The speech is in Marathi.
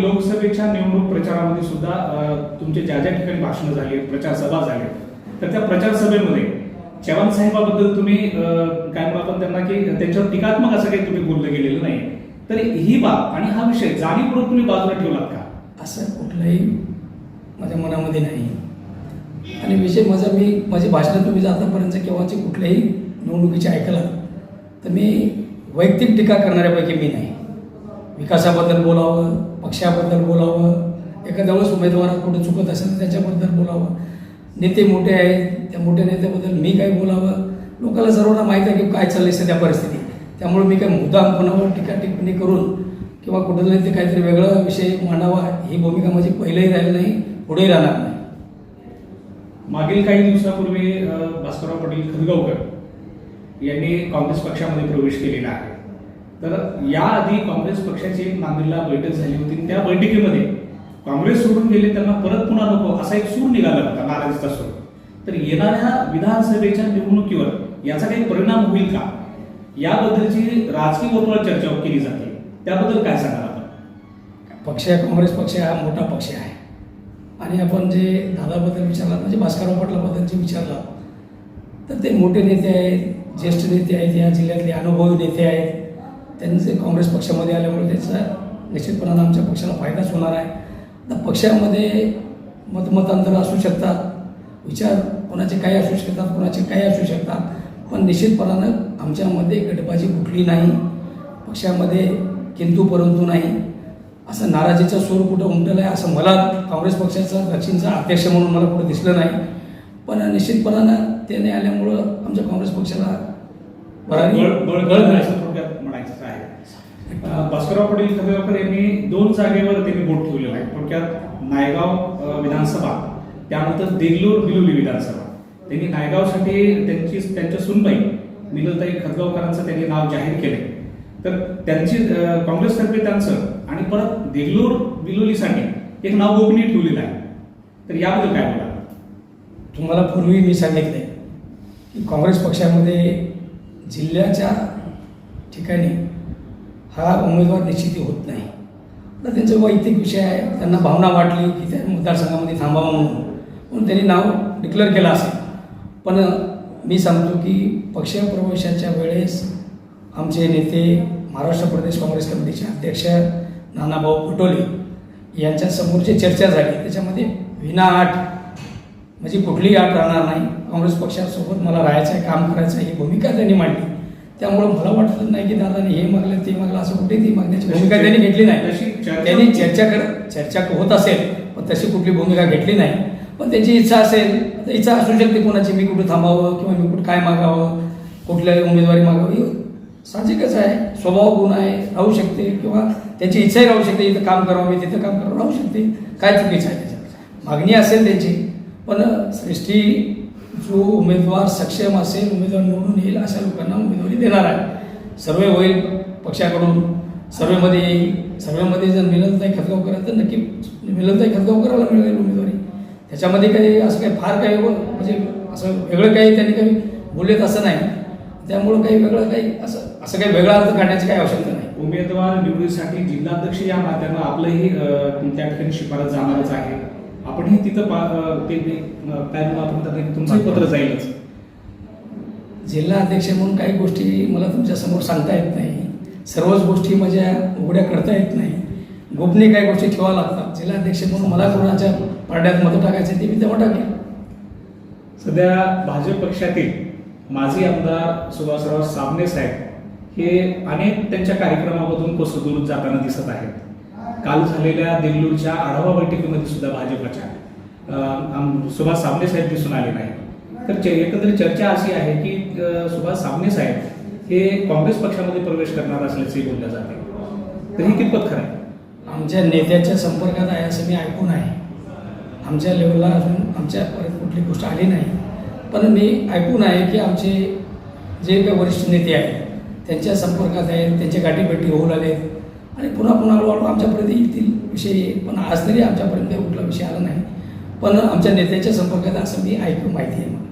लोकसभेच्या निवडणूक प्रचारामध्ये सुद्धा तुमचे ज्या ज्या ठिकाणी भाषणं झाली प्रचार सभा झाल्या तर त्या प्रचार सभेमध्ये चव्हाण साहेबाबद्दल तुम्ही काय म्हणू आपण त्यांना की त्यांच्यावर टीकात्मक असं काही तुम्ही बोललं गेलेलं नाही. तर ही बाब आणि हा विषय जाणीवपूर्वक तुम्ही बाजूला ठेवलात का? असं कुठलंही माझ्या मनामध्ये नाही. आणि विषय माझा मी माझी भाषणं तुम्ही जातापर्यंत आतापर्यंत केव्हाची कुठल्याही निवडणुकीची ऐकला तर मी वैयक्तिक टीका करणाऱ्यापैकी मी नाही. विकासाबद्दल बोलावं पक्षाबद्दल बोलावं एखाद्या वेळेस उमेदवार कुठे चुकत असेल त्याच्याबद्दल बोलावं. नेते मोठे आहेत त्या मोठ्या नेत्याबद्दल मी काय बोलावं. लोकांना सर्वांना माहीत आहे की काय चालली सध्या परिस्थिती. त्यामुळे मी काय मुद्दाम कोणावर टीका टिप्पणी करून किंवा कुठेतरी ते काहीतरी वेगळा विषय मांडावा. ही भूमिका माझी पहिलंही राहिली नाही पुढेही राहणार नाही. मागील काही दिवसापूर्वी भास्करराव पाटील खदगावकर यांनी काँग्रेस पक्षामध्ये प्रवेश केलेला आहे. तर याआधी काँग्रेस पक्षाची एक नांदेडला बैठक झाली होती. त्या बैठकीमध्ये काँग्रेस सोडून गेले त्यांना परत पुन्हा नको असा एक सूर निघाला होता नाराजीचा सूर. तर येणाऱ्या विधानसभेच्या निवडणुकीवर याचा काही परिणाम होईल का? याबद्दलची राजकीय वर्तुळात चर्चा केली जाते. त्याबद्दल काय सांगाल आपण? पक्ष आहे काँग्रेस पक्ष हा मोठा पक्ष आहे. आणि आपण जे दादाबद्दल विचारला म्हणजे भास्करराव पाटलाबद्दल जे विचारला तर ते मोठे नेते आहेत ज्येष्ठ नेते आहेत या जिल्ह्यातले अनुभवी नेते आहेत. त्यांचे काँग्रेस पक्षामध्ये आल्यामुळे त्याचा निश्चितपणानं आमच्या पक्षाला फायदाच होणार आहे आता पक्षामध्ये मतमतांतर असू शकतात विचार कोणाचे काही असू शकतात कोणाचे काही असू शकतात पण निश्चितपणानं आमच्यामध्ये गटबाजी कुठली नाही पक्षामध्ये किंतू परंतु नाही असं नाराजीचा सूर कुठं उमटलं आहे असं मला काँग्रेस पक्षाचा दक्षिणचा अध्यक्ष म्हणून मला कुठं दिसलं नाही पण निश्चितपणानं ते नाही आल्यामुळं आमच्या काँग्रेस पक्षाला भरारी भास्करराव पाटील खंडेकर यांनी दोन जागेवर त्यांनी बोट ठेवलेलं आहे. थोडक्यात नायगाव विधानसभा त्यानंतर देगलूर बिलोली विधानसभा. त्यांनी नायगावसाठी त्यांची त्यांच्या सुनबाई मिनलताई खतगावकरांचं त्यांनी नाव जाहीर केले तर त्यांची काँग्रेसतर्फे त्यांचं आणि परत देगलूर बिलोलीसाठी एक नाव गोपनीय ठेवलेलं आहे. तर याबद्दल काय बोला तुम्हाला पूर्वी मी सांगितले की काँग्रेस पक्षामध्ये जिल्ह्याच्या ठिकाणी हा उमेदवार निश्चिती होत नाही. तर त्यांचा वैयक्तिक विषय आहे. त्यांना भावना वाटली की त्या मतदारसंघामध्ये थांबावं म्हणून. म्हणून त्यांनी नाव डिक्लेअर केलं असेल. पण मी सांगतो की पक्षप्रवेशाच्या वेळेस आमचे नेते महाराष्ट्र प्रदेश काँग्रेस कमिटीचे अध्यक्ष नानाभाऊ पटोले यांच्यासमोर जी चर्चा झाली. त्याच्यामध्ये विना आठ म्हणजे कुठलीही आठ राहणार नाही. काँग्रेस पक्षासोबत मला राहायचं आहे काम करायचं आहे ही भूमिका त्यांनी मांडली. त्यामुळं मला वाटत नाही की दादाने हे मागलं ते मागलं असं कुठेही ती मागण्याची भूमिका त्यांनी घेतली नाही. तशी चर्चा- त्यांनी चर्चा कर चर्चा होत असेल पण तशी कुठली भूमिका घेतली नाही. पण त्यांची इच्छा असेल तर इच्छा असू शकते कोणाची मी कुठं थांबावं किंवा मी कुठं काय मागावं कुठल्या उमेदवारी मागावी. साहजिकच आहे. स्वभाव गुण आहे राहू शकते किंवा त्यांची इच्छाही राहू शकते इथं काम करावं मी तिथं काम करावं राहू शकते. काय चुकीचं आहे त्याच्यात? मागणी असेल त्यांची. पण सृष्टी जो उमेदवार सक्षम असेल उमेदवार निवडून येईल अशा लोकांना उमेदवारी देणार आहे. सर्वे होईल पक्षाकडून. सर्वेमध्ये येईल. सर्वेमध्ये जर मिलनताई खतगावकर तर नक्की मिलनताई खतगावकराला मिळेल उमेदवारी. त्याच्यामध्ये काही असं काही फार काही हो, म्हणजे असं वेगळं काही त्यांनी काही बोललेत असं नाही. त्यामुळं काही वेगळं काही असं असं काही वेगळा अर्थ काढण्याची काही आवश्यकता नाही. उमेदवार निवडीसाठी जिल्हाध्यक्ष या नात्यानं आपलंही त्या ठिकाणी शिफारस जाणारच आहे. आपणही तिथं पा- अ, ते ते, अ, काय म्हणू आपण त्याला तुमचं पत्र जाईलच. जिल्हा अध्यक्ष म्हणून काही गोष्टी मला तुमच्यासमोर सांगता येत नाही. सर्वच गोष्टी माझ्या उघड्या करता येत नाही. गोपनीय काही गोष्टी ठेवाव्या लागतात. जिल्हा अध्यक्ष म्हणून मला कोणाच्या पारड्यात मतं टाकायचे ते मी तेव्हा टाकेन. सध्या भाजप पक्षातील माजी आमदार सुभाषराव साबणे साहेब हे अनेक त्यांच्या कार्यक्रमामधून कोसळून जाताना दिसत आहेत. काल झालेल्या देगलूरच्या आढावा बैठकीमध्ये सुद्धा भाजपच्या आम- सुभाष सामने साहेब दिसून आले नाही तर एकंदरीत चर्चा अशी आहे की सुभाष सामने साहेब हे काँग्रेस पक्षामध्ये प्रवेश करणार असल्याचे बोलल्या जाते. तर हे कितपत खरं आहे? आमच्या नेत्याच्या संपर्कात आहे असं मी ऐकून आहे आमच्या लेवलला अजून आमच्यापर्यंत कुठली गोष्ट आली नाही. पण मी ऐकून आहे की आमचे जे काही वरिष्ठ नेते आहेत त्यांच्या संपर्कात आहेत त्यांच्या गाठीभेटी होऊ लागले आणि पुन्हा पुन्हा हळूहळू आमच्यापर्यंत येतील विषय. पण आज तरी आमच्यापर्यंत कुठला विषय आला नाही. पण आमच्या नेत्याच्या संपर्कात असं मी ऐकून माहिती आहे. मला